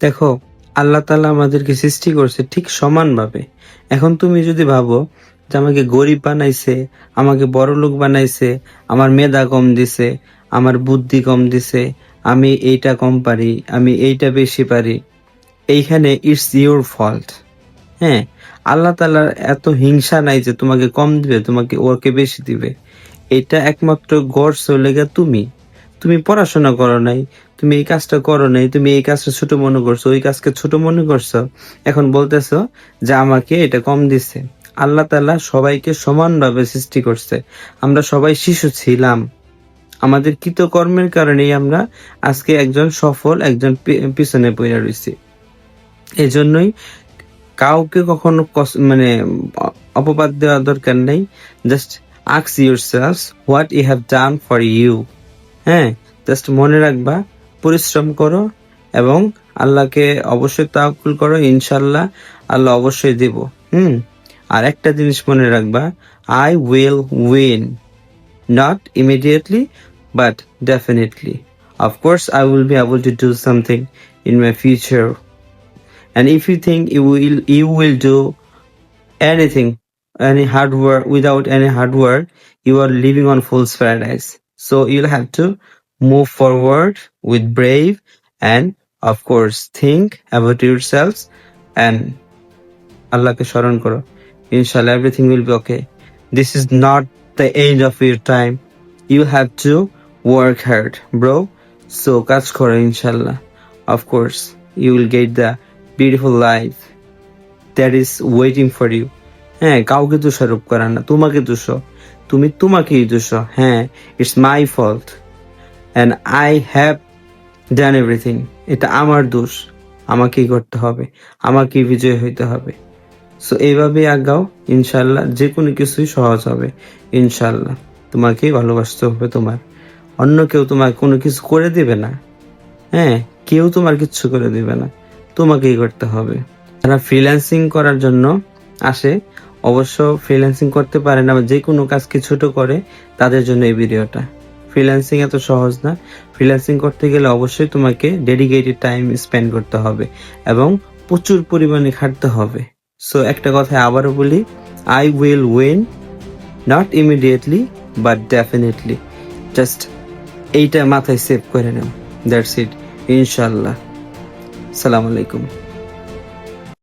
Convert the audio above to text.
দেখো, আল্লাহ তালা আমাদেরকে সৃষ্টি করছে ঠিক সমানভাবে। এখন তুমি যদি ভাবো যে আমাকে গরিব বানাইছে, আমাকে বড় লোক বানাইছে, আমার মেধা কম দিছে, আমার বুদ্ধি কম দিছে, আমি এইটা কম পারি, আমি এইটা বেশি পারি, এইখানে ইটস ইউর ফল্ট হ্যাঁ আল্লাহ তালার এত হিংসা নাই যে তোমাকে কম দিবে, তোমাকে ওকে বেশি দিবে। এটা একমাত্র গড় চলে গে তুমি। তুমি পড়াশোনা করো নাই তুমি এই কাজটা করো নাই, তুমি এই কাজটা ছোট মনে করছ, ওই কাজকে ছোট মনে করছ। এখন বলতেছো যে আমাকে এটা কম দিছে। আল্লাহ তালা সবাইকে সমানভাবে সৃষ্টি করছে। আমরা সবাই শিশু ছিলাম। আমাদের কৃতকর্মের কারণেই আমরা আজকে একজন সফল, একজন পিছনে পড়ে রয়েছি। এই জন্যই কাউকে কখনো মানে অপবাদ দেওয়া দরকার নেই। Just আক্স yourself what you have done for you হ্যাঁ জাস্ট মনে রাখবা পরিশ্রম করো এবং আল্লাহকে অবশ্যই তাওকুল করো ইনশাল্লাহ আল্লাহ অবশ্যই দেব হুম আর একটা জিনিস মনে রাখবা I will win immediately but definitely of course i will be able to do something in my future and if you think you will you will do anything any hard work without any hard work you are living on fool's paradise so you'll have to move forward with brave and, of course, think about yourselves and আল্লাহকে স্মরণ করো। ইনশাল্লাহ everything will be okay this is not the end of your time you have to work hard bro so কাজ করো ইনশাল্লাহ of course you will get the beautiful life that is waiting for you হ্যাঁ কাউকে দোষারোপ করা না, তোমাকে দোষ। তুমি তোমাকেই দোষ। হ্যাঁ it's my fault and I have done everything এটা আমার দোষ। আমাকেই করতে হবে। আমাকেই বিজয় হইতে হবে। সো এইভাবে আগাও। ইনশাল্লাহ যে কোনো কিছুই সহজ হবে। ইনশাল্লাহ তোমাকেই ভালোবাসতে হবে তোমার। অন্য কেউ তোমার কোনো কিছু করে দিবে না। হ্যাঁ কেউ তোমার কিচ্ছু করে দিবে না। তোমাকেই করতে হবে। যারা ফ্রিল্যান্সিং করার জন্য আসে, অবশ্য ফ্রিল্যান্সিং করতে পারে না যে কোনো কাজকে ছোট করে, তাদের জন্য এই ভিডিওটা ফ্রিল্যান্সিং এত সহজ না। ফ্রিল্যান্সিং করতে গেলে অবশ্যই তোমাকে ডেডিকেটেড টাইম স্পেন্ড করতে হবে এবং প্রচুর পরিমাণে খাটতে হবে। সো একটা কথা আবারও বলি I will win not immediately but definitely just এইটা মাথায় সেভ করে নাও। দ্যাটস ইট ইনশাল্লাহ সালাম আলাইকুম।